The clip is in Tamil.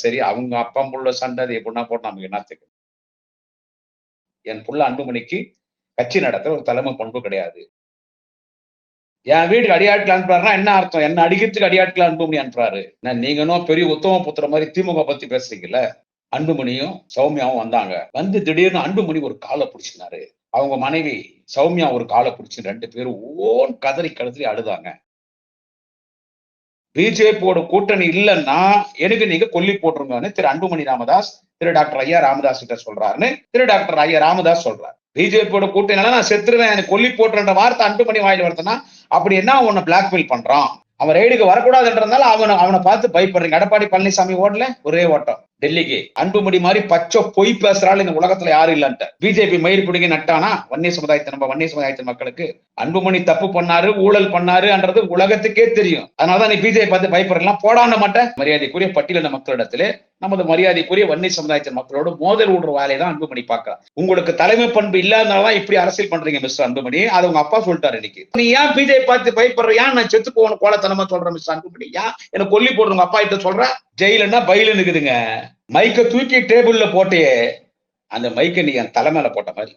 சரி அவங்க அப்பா புள்ள சண்டை அது எப்படின்னா போட்டு நமக்கு என்னத்துக்கு? என் புள்ள அன்புமணிக்கு கட்சி நடத்த ஒரு தலைமை பண்பு கிடையாது. என் வீட்டுக்கு அடியாட்கள் அனுப்புறாருன்னா என்ன அர்த்தம்? என்ன அடிக்கிறதுக்கு அடியாட்கள் அன்புமணி அனுப்புறாரு. நான் நீங்களும் பெரிய உத்தம புத்திர மாதிரி திமுக பத்தி பேசுறீங்கல்ல? அன்புமணியும் சௌமியாவும் வந்தாங்க. வந்து திடீர்னு அன்புமணி ஒரு காலை பிடிச்சினாரு. அவங்க மனைவி சௌமியா ஒரு காலை பிடிச்சி ரெண்டு பேரும் ஓன் கதறி கதறி அழுதாங்க. பிஜேபியோட கூட்டணி இல்லைன்னா எனக்கு நீங்க கொல்லி போட்டுருங்கன்னு திரு அன்புமணி ராமதாஸ் திரு டாக்டர் ஐயா ராமதாஸ் கிட்ட சொல்றாருன்னு திரு டாக்டர் ஐயா ராமதாஸ் சொல்றாரு. பிஜேபியோட கூட்டணி நான் செத்துருவேன் எனக்கு கொல்லி போட்டுன்ற வார்த்தை அன்புமணி வாயில் வருதுன்னா அப்படி என்ன உன்னை பிளாக்மெயில் பண்றான்? அவன் ரைடுக்கு வரக்கூடாதுன்றதுனால அவனை அவனை பார்த்து பயப்படுறீங்க. எடப்பாடி பழனிசாமி ஓடல ஒரே ஓட்டம். டெல்லிக்கு. அன்புமணி மாதிரி பச்சை பொய் பேசுறாள் இந்த உலகத்துல யாரும் இல்லன்ட்டு. பிஜேபி மயிர் பிடிங்க நட்டானா? வன்னிய சமுதாயத்தை நம்ம வன்னிய சமுதாயத்தின் மக்களுக்கு. அன்புமணி தப்பு பண்ணாரு ஊழல் பண்ணாருன்றது உலகத்துக்கே தெரியும். அதனாலதான் நீ பிஜேபி பார்த்து பயப்படலாம் போடான மாட்டேன் மரியாதைக்குரிய பட்டியலின மக்களிடத்திலே நமது மரியாதைக்குரிய வன்னி சமுதாயத்தின் மக்களோட மோதல் விடுற வேலையை தான் அன்புமணி பார்க்கலாம் உங்களுக்கு தலைமை பண்பு இல்லாதனாலதான் இப்படி அரசியல் பண்றீங்க மிஸ்டர் அன்புமணி அது உங்க அப்பா சொல்லிட்டாரு இன்னைக்கு. நீ ஏன் பிஜேபி பார்த்து பயப்படுற? ஏன் நான் செத்து போகணும் கோலத்தனமா சொல்றேன் மிஸ்டர் அன்புமணி ஏன் எனக்கு கொல்லி போடுறவங்க அப்பா கிட்ட சொல்ற? ஜெயிலுன்னா பயிலு இருக்குதுங்க. மைக்கை தூக்கி டேபிள்ல போட்டே அந்த மைக்கை நீ என் தலைமையில போட்ட மாதிரி.